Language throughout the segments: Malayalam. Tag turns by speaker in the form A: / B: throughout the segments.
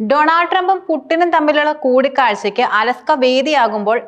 A: ഡൊണാൾഡ് ട്രംപും പുട്ടിനും തമ്മിലുള്ള കൂടിക്കാഴ്ചയ്ക്ക് അലസ്ക വേദിയാകുമ്പോൾ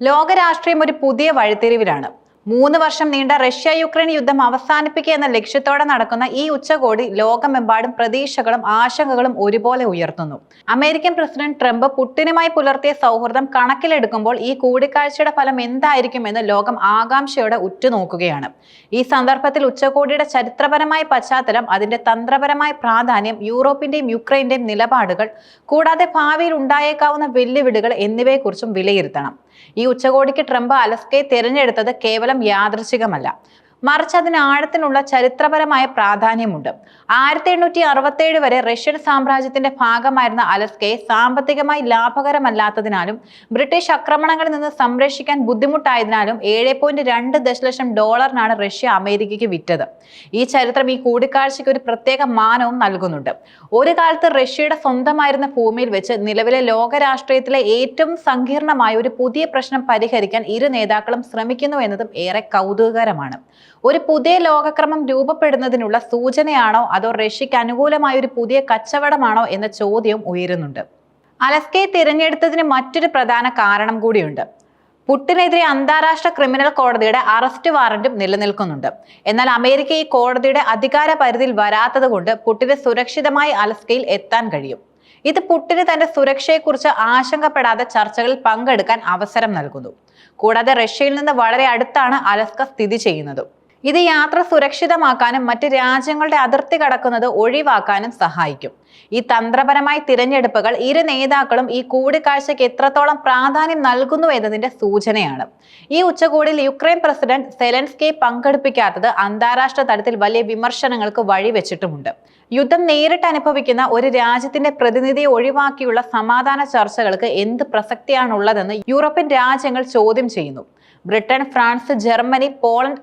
A: ലോകരാഷ്ട്രീയം ഒരു പുതിയ വഴിത്തിരിവിലാണ്. മൂന്ന് വർഷം നീണ്ട റഷ്യ യുക്രൈൻ യുദ്ധം അവസാനിപ്പിക്കുക എന്ന ലക്ഷ്യത്തോടെ നടക്കുന്ന ഈ ഉച്ചകോടി ലോകമെമ്പാടും പ്രതീക്ഷകളും ആശങ്കകളും ഒരുപോലെ ഉയർത്തുന്നു. അമേരിക്കൻ പ്രസിഡന്റ് ട്രംപ് പുട്ടിനുമായി പുലർത്തിയ സൗഹൃദം കണക്കിലെടുക്കുമ്പോൾ ഈ കൂടിക്കാഴ്ചയുടെ ഫലം എന്തായിരിക്കുമെന്ന് ലോകം ആകാംക്ഷയോടെ ഉറ്റുനോക്കുകയാണ്. ഈ സന്ദർഭത്തിൽ ഉച്ചകോടിയുടെ ചരിത്രപരമായ പശ്ചാത്തലം അതിന്റെ തന്ത്രപരമായ പ്രാധാന്യം യൂറോപ്പിന്റെയും യുക്രൈന്റെയും നിലപാടുകൾ കൂടാതെ ഭാവിയിൽ ഉണ്ടായേക്കാവുന്ന വെല്ലുവിളികൾ എന്നിവയെക്കുറിച്ചും വിലയിരുത്തണം. ഈ ഉച്ചകോടിക്ക് ട്രംപ് അലസ്കയെ തിരഞ്ഞെടുത്തത് കേവലം യാദൃശികമല്ല. മറിച്ച് അതിന് ആഴത്തിനുള്ള ചരിത്രപരമായ പ്രാധാന്യമുണ്ട്. ആയിരത്തി എണ്ണൂറ്റി അറുപത്തേഴ് വരെ റഷ്യൻ സാമ്രാജ്യത്തിന്റെ ഭാഗമായിരുന്ന അലസ്കയെ സാമ്പത്തികമായി ലാഭകരമല്ലാത്തതിനാലും ബ്രിട്ടീഷ് ആക്രമണങ്ങളിൽ നിന്ന് സംരക്ഷിക്കാൻ ബുദ്ധിമുട്ടായതിനാലും ഏഴ് പോയിന്റ് രണ്ട് ദശലക്ഷം ഡോളറിനാണ് റഷ്യ അമേരിക്കയ്ക്ക് വിറ്റത്. ഈ ചരിത്രം ഈ കൂടിക്കാഴ്ചയ്ക്ക് ഒരു പ്രത്യേക മാനവും നൽകുന്നുണ്ട്. ഒരു കാലത്ത് റഷ്യയുടെ സ്വന്തമായിരുന്ന ഭൂമിയിൽ വെച്ച് നിലവിലെ ലോകരാഷ്ട്രീയത്തിലെ ഏറ്റവും സങ്കീർണമായ ഒരു പുതിയ പ്രശ്നം പരിഹരിക്കാൻ ഇരു നേതാക്കളും ശ്രമിക്കുന്നു എന്നതും ഏറെ കൗതുകകരമാണ്. ഒരു പുതിയ ലോകക്രമം രൂപപ്പെടുന്നതിനുള്ള സൂചനയാണോ അതോ റഷ്യയ്ക്ക് അനുകൂലമായ ഒരു പുതിയ കച്ചവടമാണോ എന്ന ചോദ്യം ഉയരുന്നുണ്ട്. അലസ്കയെ തിരഞ്ഞെടുത്തതിന് മറ്റൊരു പ്രധാന കാരണം കൂടിയുണ്ട്. പുട്ടിനെതിരെ അന്താരാഷ്ട്ര ക്രിമിനൽ കോടതിയുടെ അറസ്റ്റ് വാറന്റും നിലനിൽക്കുന്നുണ്ട്. എന്നാൽ അമേരിക്ക ഈ കോടതിയുടെ അധികാര പരിധിയിൽ വരാത്തത് കൊണ്ട് പുട്ടിന് സുരക്ഷിതമായി അലസ്കയിൽ എത്താൻ കഴിയും. ഇത് പുട്ടിന് തന്റെ സുരക്ഷയെക്കുറിച്ച് ആശങ്കപ്പെടാതെ ചർച്ചകളിൽ പങ്കെടുക്കാൻ അവസരം നൽകുന്നു. കൂടാതെ റഷ്യയിൽ നിന്ന് വളരെ അടുത്താണ് അലസ്ക സ്ഥിതി ചെയ്യുന്നത്. ഇത് യാത്ര സുരക്ഷിതമാക്കാനും മറ്റ് രാജ്യങ്ങളുടെ അതിർത്തി കടക്കുന്നത് ഒഴിവാക്കാനും സഹായിക്കും. ഈ തന്ത്രപരമായ തിരഞ്ഞെടുപ്പുകൾ ഇരു നേതാക്കളും ഈ കൂടിക്കാഴ്ചയ്ക്ക് എത്രത്തോളം പ്രാധാന്യം നൽകുന്നു എന്നതിന്റെ സൂചനയാണ്. ഈ ഉച്ചകോടിയിൽ യുക്രൈൻ പ്രസിഡന്റ് സെലൻസ്കെ പങ്കെടുപ്പിക്കാത്തത് അന്താരാഷ്ട്ര തലത്തിൽ വലിയ വിമർശനങ്ങൾക്ക് വഴിവെച്ചിട്ടുമുണ്ട് യുദ്ധം നേരിട്ട് അനുഭവിക്കുന്ന ഒരു രാജ്യത്തിന്റെ പ്രതിനിധിയെ ഒഴിവാക്കിയുള്ള സമാധാന ചർച്ചകൾക്ക് എന്ത് പ്രസക്തിയാണുള്ളതെന്ന് യൂറോപ്യൻ രാജ്യങ്ങൾ ചോദ്യം ചെയ്യുന്നു. Britain France Germany Poland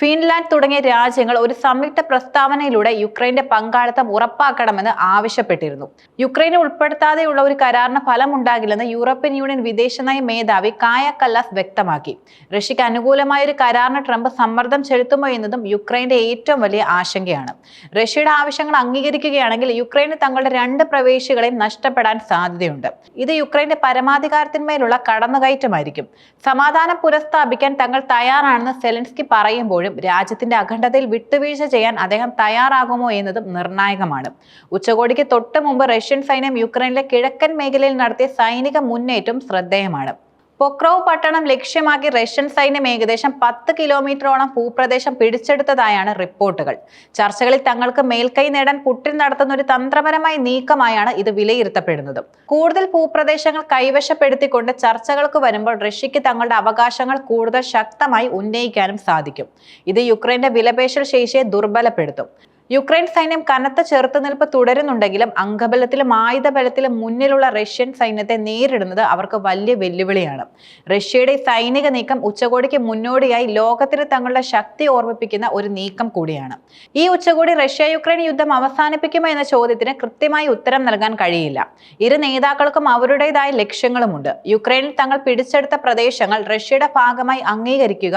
A: Finland തുടങ്ങിയ രാജ്യങ്ങൾ ഒരു സംയുക്ത പ്രസ്താവനയിലൂടെ യുക്രൈന്റെ പങ്കാളിത്തം ഉറപ്പാക്കണമെന്ന് ആവശ്യപ്പെട്ടിരുന്നു. യുക്രൈനെ ഉൾപ്പെടുത്താതെയുള്ള ഒരു കരാറിന് ഫലമുണ്ടാകില്ലെന്ന് യൂറോപ്യൻ യൂണിയൻ വിദേശനയ മേധാവി കായ കല്ലാസ് വ്യക്തമാക്കി. റഷ്യക്ക് അനുകൂലമായ ഒരു കരാറിന് ട്രംപ് സമ്മർദ്ദം ചെലുത്തുമോ എന്നതും യുക്രൈന്റെ ഏറ്റവും വലിയ ആശങ്കയാണ്. റഷ്യയുടെ ആവശ്യങ്ങൾ അംഗീകരിക്കുകയാണെങ്കിൽ യുക്രൈന് തങ്ങളുടെ രണ്ട് പ്രവേശികളെയും നഷ്ടപ്പെടാൻ സാധ്യതയുണ്ട്. ഇത് യുക്രൈന്റെ പരമാധികാരത്തിന്മേലുള്ള കടന്നുകയറ്റമായിരിക്കും. സമാധാനം പുനഃസ്ഥാപിക്കാൻ തങ്ങൾ തയ്യാറാണെന്ന് സെലൻസ്കി പറയുമ്പോഴും രാജ്യത്തിന്റെ അഖണ്ഡതയിൽ വിട്ടുവീഴ്ച ചെയ്യാൻ അദ്ദേഹം തയ്യാറാകുമോ എന്നതും നിർണായകമാണ്. ഉച്ചകോടിക്ക് തൊട്ട് മുമ്പ് റഷ്യൻ സൈന്യം യുക്രൈനിലെ കിഴക്കൻ മേഖലയിൽ നടത്തിയ സൈനിക മുന്നേറ്റം ശ്രദ്ധേയമാണ്. പൊക്രോവ് പട്ടണം ലക്ഷ്യമാക്കി റഷ്യൻ സൈന്യം ഏകദേശം പത്ത് കിലോമീറ്ററോളം ഭൂപ്രദേശം പിടിച്ചെടുത്തതായാണ് റിപ്പോർട്ടുകൾ. ചർച്ചകളിൽ തങ്ങൾക്ക് മേൽക്കൈ നേടാൻ പുട്ടിൻ നടത്തുന്ന ഒരു തന്ത്രപരമായ നീക്കമായാണ് ഇത് വിലയിരുത്തപ്പെടുന്നത്. കൂടുതൽ ഭൂപ്രദേശങ്ങൾ കൈവശപ്പെടുത്തിക്കൊണ്ട് ചർച്ചകൾക്ക് വരുമ്പോൾ റഷ്യക്ക് തങ്ങളുടെ അവകാശങ്ങൾ കൂടുതൽ ശക്തമായി ഉന്നയിക്കാനും സാധിക്കും. ഇത് യുക്രൈന്റെ വിലപേശൽ ശേഷിയെ ദുർബലപ്പെടുത്തും. യുക്രൈൻ സൈന്യം കനത്ത ചെറുത്തുനിൽപ്പ് തുടരുന്നുണ്ടെങ്കിലും അംഗബലത്തിലും ആയുധബലത്തിലും മുന്നിലുള്ള റഷ്യൻ സൈന്യത്തെ നേരിടുന്നത് അവർക്ക് വലിയ വെല്ലുവിളിയാണ്. റഷ്യയുടെ സൈനിക നീക്കം ഉച്ചകോടിക്ക് മുന്നോടിയായി ലോകത്തിന് തങ്ങളുടെ ശക്തി ഓർമ്മിപ്പിക്കുന്ന ഒരു നീക്കം കൂടിയാണ്. ഈ ഉച്ചകോടി റഷ്യ യുക്രൈൻ യുദ്ധം അവസാനിപ്പിക്കുമോ എന്ന ചോദ്യത്തിന് കൃത്യമായി ഉത്തരം നൽകാൻ കഴിയില്ല. ഇരു നേതാക്കൾക്കും അവരുടേതായ ലക്ഷ്യങ്ങളുമുണ്ട്. യുക്രൈനിൽ തങ്ങൾ പിടിച്ചെടുത്ത പ്രദേശങ്ങൾ റഷ്യയുടെ ഭാഗമായി അംഗീകരിക്കുക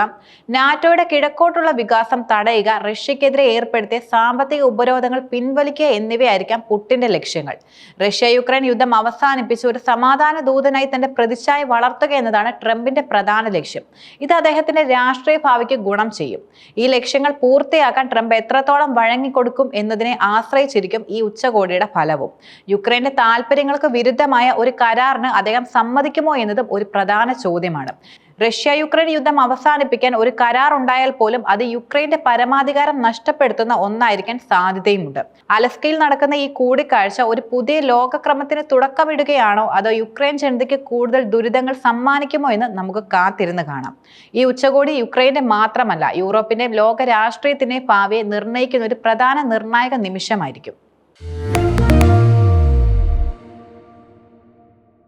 A: നാറ്റോയുടെ കിഴക്കോട്ടുള്ള വികാസം തടയുക റഷ്യക്കെതിരെ ഏർപ്പെടുത്തിയ സാമ്പത്തിക ഉപരോധങ്ങൾ പിൻവലിക്കുക എന്നിവയായിരിക്കാം പുട്ടിന്റെ ലക്ഷ്യങ്ങൾ. റഷ്യ യുക്രൈൻ യുദ്ധം അവസാനിപ്പിച്ച് ഒരു സമാധാന ദൂതനായി തന്റെ പ്രതിച്ഛായ വളർത്തുക എന്നതാണ് ട്രംപിന്റെ പ്രധാന ലക്ഷ്യം. ഇത് അദ്ദേഹത്തിന്റെ രാഷ്ട്രീയ ഭാവിക്ക് ഗുണം ചെയ്യും. ഈ ലക്ഷ്യങ്ങൾ പൂർത്തിയാക്കാൻ ട്രംപ് എത്രത്തോളം വഴങ്ങിക്കൊടുക്കും എന്നതിനെ ആശ്രയിച്ചിരിക്കും ഈ ഉച്ചകോടിയുടെ ഫലവും. യുക്രൈന്റെ താല്പര്യങ്ങൾക്ക് വിരുദ്ധമായ ഒരു കരാറിന് അദ്ദേഹം സമ്മതിക്കുമോ എന്നതും ഒരു പ്രധാന ചോദ്യമാണ്. റഷ്യ യുക്രൈൻ യുദ്ധം അവസാനിപ്പിക്കാൻ ഒരു കരാർ ഉണ്ടായാൽ പോലും അത് യുക്രൈന്റെ പരമാധികാരം നഷ്ടപ്പെടുത്തുന്ന ഒന്നായിരിക്കാൻ സാധ്യതയുമുണ്ട്. അലസ്കയിൽ നടക്കുന്ന ഈ കൂടിക്കാഴ്ച ഒരു പുതിയ ലോകക്രമത്തിന് തുടക്കമിടുകയാണോ? അതോ യുക്രൈൻ ജനതയ്ക്ക് കൂടുതൽ ദുരിതങ്ങൾ സമ്മാനിക്കുമോ എന്ന് നമുക്ക് കാത്തിരുന്ന് കാണാം. ഈ ഉച്ചകോടി യുക്രൈന്റെ മാത്രമല്ല യൂറോപ്പിന്റെ ലോക രാഷ്ട്രീയത്തിന്റെ ഭാവിയെ നിർണയിക്കുന്ന ഒരു പ്രധാന നിർണായക നിമിഷമായിരിക്കും.